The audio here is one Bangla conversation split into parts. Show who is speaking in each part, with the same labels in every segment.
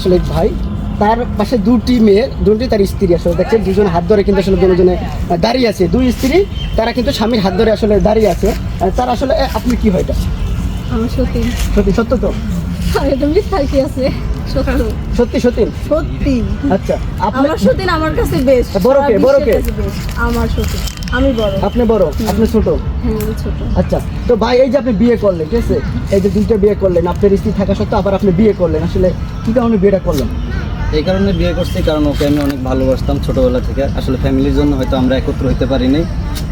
Speaker 1: আসলে ভাই তার পাশে দুটি মেয়ে দুটি তার স্ত্রী আসলে। দেখছেন দুজন হাত ধরে কিন্তু আসলে দুজনে দাঁড়িয়ে আছে। দুই স্ত্রী তারা কিন্তু স্বামীর হাত ধরে আসলে দাঁড়িয়ে আছে। তার আসলে আপনি কি হয় এটা?
Speaker 2: আমার সত্যি।
Speaker 1: সত্যি সত্য তো?
Speaker 2: আছে? সত্যি।
Speaker 1: সত্যি সত্যি? আচ্ছা
Speaker 3: আমার সতীন আমার কাছে বেশ।
Speaker 1: বড় কে? বড় কে?
Speaker 3: আমার সতীন আমি বড়।
Speaker 1: আপনি বড়? আপনি ছোট?
Speaker 2: হ্যাঁ ছোট।
Speaker 1: আচ্ছা তো ভাই এই যে আপনি বিয়ে করলেন ঠিক আছে? এই যে দুইটা বিয়ে করলেন আপনার স্ত্রী থাকা সত্ত্বেও আবার আপনি বিয়ে করলেন। আসলে কি কারণে বিয়েটা করলেন?
Speaker 4: এই কারণে বিয়ে করছি কারণ ওকে আমি অনেক ভালোবাসতাম ছোটোবেলা থেকে। আসলে ফ্যামিলির জন্য হয়তো আমরা একত্র হতে পারিনি।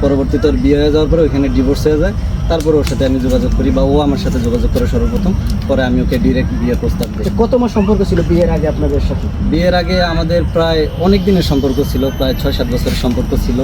Speaker 4: পরবর্তীতে ওর বিয়ে হয়ে যাওয়ার পরে ওইখানে ডিভোর্স হয়ে যায়। তারপরে ওর সাথে আমি যোগাযোগ করি বা ও আমার সাথে যোগাযোগ করে সর্বপ্রথম। পরে আমি ওকে ডিরেক্ট বিয়ে প্রস্তাব দিই।
Speaker 1: তো কত মাস সম্পর্ক ছিল বিয়ের আগে আপনাদের সাথে?
Speaker 4: বিয়ের আগে আমাদের প্রায় অনেক দিনের সম্পর্ক ছিল প্রায় ছয় সাত বছরের সম্পর্ক ছিল।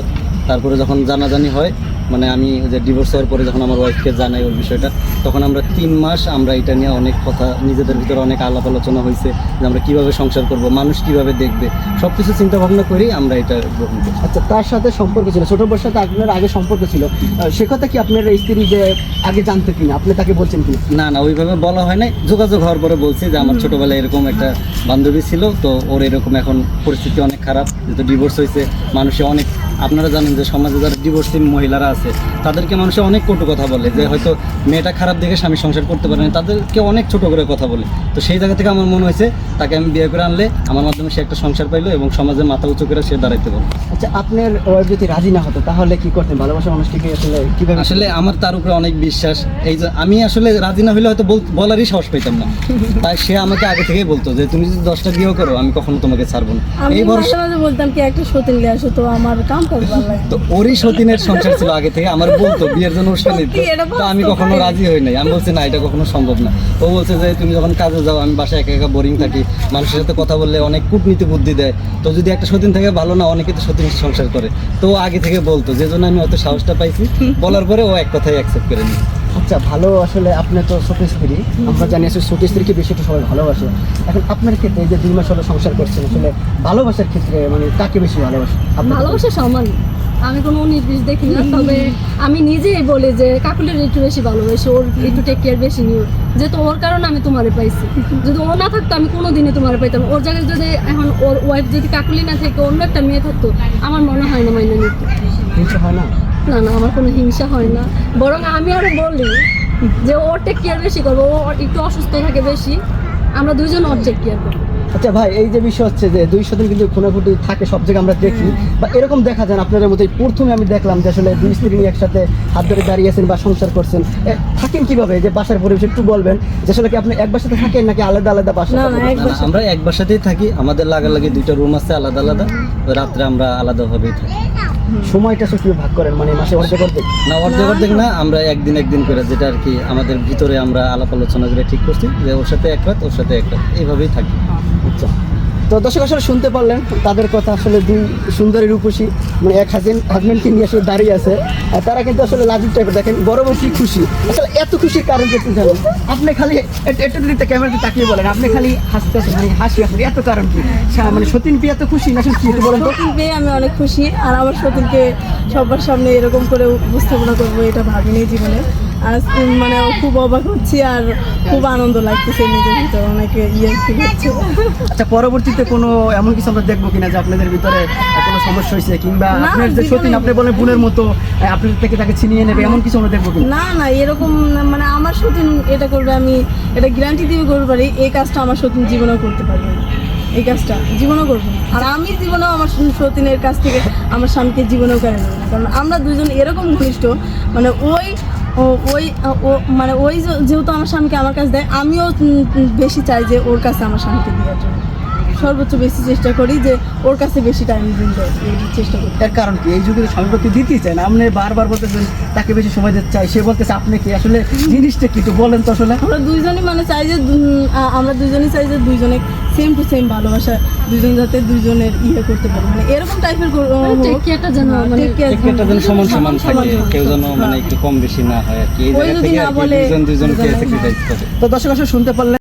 Speaker 4: তারপরে যখন জানাজানি হয় মানে আমি ওই যে ডিভোর্স হওয়ার পরে যখন আমার ওয়াইফকে জানাই ওর বিষয়টা তখন আমরা তিন মাস আমরা এটা নিয়ে অনেক কথা নিজেদের ভিতরে অনেক আলাপ আলোচনা হয়েছে যে আমরা কীভাবে সংসার করব মানুষ কীভাবে দেখবে সব কিছু চিন্তাভাবনা করেই আমরা এটা গ্রহণ করি
Speaker 1: আচ্ছা তার সাথে সম্পর্ক ছিল ছোটো বোর সাথে আপনার আগে সম্পর্ক ছিল সে কথা কি আপনার স্ত্রী যে আগে জানতো কিনা? আপনি তাকে বলছেন কি
Speaker 4: না না ওইভাবে বলা হয় নাই। যোগাযোগ হওয়ার পরে বলছি যে আমার ছোটোবেলায় এরকম একটা বান্ধবী ছিল তো ওর এরকম এখন পরিস্থিতি অনেক খারাপ যেহেতু ডিভোর্স হয়েছে মানুষে অনেক আপনারা জানেন যে সমাজে যারা ডিভোর্সি মহিলারা আছে তাদেরকে মানুষে অনেক কটু কথা বলে যে হয়তো মেয়েটা খারাপ দেখে স্বামী সংসার করতে পারে না তাদেরকে অনেক ছোট করে কথা বলে। তো সেই জায়গা থেকে আমার মনে হয়েছে তাকে আমি বিয়ে করে আনলে আমার মাধ্যমে সে একটা সংসার পাইলো এবং সমাজে মাথা উঁচু করে সে দাঁড়াইতে পারবে
Speaker 1: আচ্ছা আপনার ওয়াইফ যদি রাজি না হতো তাহলে কি করতেন? ভালোবাসা মানুষটিকে আসলে কীভাবে
Speaker 4: আসলে আমার তার উপরে অনেক বিশ্বাস। এই যে আমি আসলে রাজি না হলে হয়তো বল- বলারই সাহস পেতাম না। তাই সে আমাকে আগে থেকেই বলতো যে তুমি যদি দশটা বিয়ে করো আমি কখনো তোমাকে ছাড়বো না। এই ভরসা
Speaker 3: বলতাম কি একটা সতীন নিয়ে আসো তো আমার কাম
Speaker 4: তো ওরই সতীনের সংসার ছিল আগে থেকে আমার বলতো বিয়ের জন্য উৎসাহ নিত তো আমি কখনো রাজি হই নাই। আমি বলছি না এটা কখনো সম্ভব না। ও বলছে যে তুমি যখন কাজে যাও আমি বাসায় একা একা বোরিং থাকি। মানুষের সাথে কথা বললে অনেক কূটনীতি বুদ্ধি দেয়। তো যদি একটা সতীন থাকে ভালো না অনেকে তো সতীন সংসার করে। তো ও আগে থেকে বলতো যে জন্য আমি অত সাহসটা পাইছি। বলার পরে ও এক কথাই অ্যাকসেপ্ট করে নিই
Speaker 1: আচ্ছা ভালো আসলে আপনি তো ছোট স্ত্রী। আমরা জানি আসলে ছোট স্ত্রীকে বেশি একটু সবাই ভালোবাসে। এখন আপনার ক্ষেত্রে যে দুই মাস হলো সংসার করছেন আসলে ভালোবাসার ক্ষেত্রে মানে কাকে বেশি ভালোবাসে
Speaker 2: ভালোবাসা সমান। আমি কোনো নির্দিষ্ট দেখি না তবে আমি নিজেই বলি যে কাকুলের একটু বেশি ভালোবাসি ওর একটু টেক কেয়ার বেশি নিও। যেহেতু ওর কারণে আমি তোমারে পাইছি। যদি ও না থাকতো আমি কোনো দিনে তোমারে পাইতাম ওর জায়গায় যদি এখন ওর ওয়াইফ যদি কাকুলি না থেকে অন্য একটা মেয়ে থাকতো আমার মনে হয় না মাইনে নিত।
Speaker 1: হয় না।
Speaker 2: না না, আমার কোনো হিংসা হয় না। বরং আমি আরও বলি যে ওর টেক কেয়ার বেশি করব, ও একটু অসুস্থ থাকে বেশি, আমরা দুজন অবজেক্ট কেয়ার করব।
Speaker 1: আচ্ছা ভাই এই যে বিষয় হচ্ছে যে দুই শতক কিন্তু খুনাখুটি থাকে সব জায়গায় আমরা দেখি। বা এরকম দেখা যায় না আপনাদের মধ্যে প্রথমে আমি দেখলাম যে আসলে দুই স্ত্রী একসাথে হাত ধরে দাঁড়িয়ে আছেন বা সংসার করছেন। থাকেন কীভাবে? যে বাসার পরিবেশ একটু বলবেন যে আসলে কি আপনি এক বাসাতে থাকেন নাকি আলাদা আলাদা বাসা
Speaker 4: আমরা এক বাসাতেই থাকি আমাদের লাগালাগি দুইটা রুম আছে আলাদা আলাদা রাত্রে আমরা আলাদাভাবেই থাকি।
Speaker 1: সময়টা আসলে ভাগ করেন? মানে মাসে অর্ধেক অর্ধেক?
Speaker 4: না অর্ধেক অর্ধেক না আমরা একদিন একদিন করে যেটা আর কি আমাদের ভিতরে আমরা আলাপ আলোচনা করে ঠিক করছি যে ওর সাথে এক রাত ওর সাথে এক রাত এইভাবেই থাকি।
Speaker 1: আচ্ছা তো দর্শক, আসলে শুনতে পারলেন, তাদের কথা আসলে দুই সুন্দরী রূপসী মানে এক হাজবেন্ড হাজবেন্ডকে নিয়ে আসলে দাঁড়িয়ে আছে। আর তারা কিন্তু আসলে লাজুক টাইপের দেখেন বড় কি খুশি। আসলে এত খুশির কারণ কি জানেন? আপনি খালি একটু যদি ক্যামেরাতে তাকিয়ে বলেন, আপনি খালি হাসতে মানে হাসি আসলে, এত কারণ কি? মানে সতীন কি এত খুশি না আসলে কি বলেন
Speaker 3: সতীন পেয়ে আমি অনেক খুশি, আর আমার সতীনকে সবার সামনে এরকম করে উপস্থাপনা করব, এটা ভাবিনি জীবনে। আর মানে খুব অবাক হচ্ছি আর খুব আনন্দ লাগতেছে নিজের ভিতরে অনেক ইয়ে ফিল হচ্ছে।
Speaker 1: আচ্ছা পরবর্তীতে কোনো এমন কিছু আমরা দেখব কিনা যে আপনাদের ভিতরে কোনো সমস্যা হয়েছে কিংবা আপনার যে সতীন আপনি বলেন বোনের মতো আপনাদের থেকে তাকে ছিনিয়ে নেবে এমন কিছু আমরা দেখব
Speaker 3: না না এরকম মানে আমার সতীন এটা করবে আমি এটা গ্যারান্টি দিয়ে করতে পারি এই কাজটা আমার সতীন জীবনেও করতে পারবে না। এই কাজটা জীবনও করব আর আমি জীবনেও আমার সতীনের কাছ থেকে আমার স্বামীকে জীবনেও নেব না। কারণ আমরা দুজন এরকম ঘনিষ্ঠ মানে ওই ওই ও মানে ওই যেহেতু আমার স্বামীকে আমার কাছে দেয় আমিও বেশি চাই যে ওর কাছে আমার স্বামীকে দেওয়ার জন্য। সর্বোচ্চ বেশি চেষ্টা করি যে ওর কাছে বেশি টাইম দিতে চেষ্টা করি
Speaker 1: এর কারণ কি? এই যুগে স্বামী প্রতি দিতেই চায় না। আপনি বারবার বলতেছেন তাকে বেশি সময় দিতে চাই। সে বলতেছে আপনি কি আসলে জিনিসটা কি একটু বলেন তো আসলে?
Speaker 3: আমরা দুইজনই মানে চাই যে আমরা দুইজনই চাই যে দুইজনে সেম টু সেম ভালোবাসা দুজন যাতে দুজনের ইয়ে করতে পারে। মানে এরকম টাইপের
Speaker 2: টেক যেন মানে
Speaker 4: যেন সমান সমান থাকে
Speaker 3: সমান।
Speaker 4: কেউ যেন মানে একটু কম বেশি না হয় আর কি। এই জায়গা থেকে
Speaker 3: না
Speaker 4: আর কি
Speaker 3: বলে-
Speaker 4: দুজন দুজনকে স্যাক্রিফাইস করে
Speaker 1: তো দর্শক আসলে শুনতে পারলেন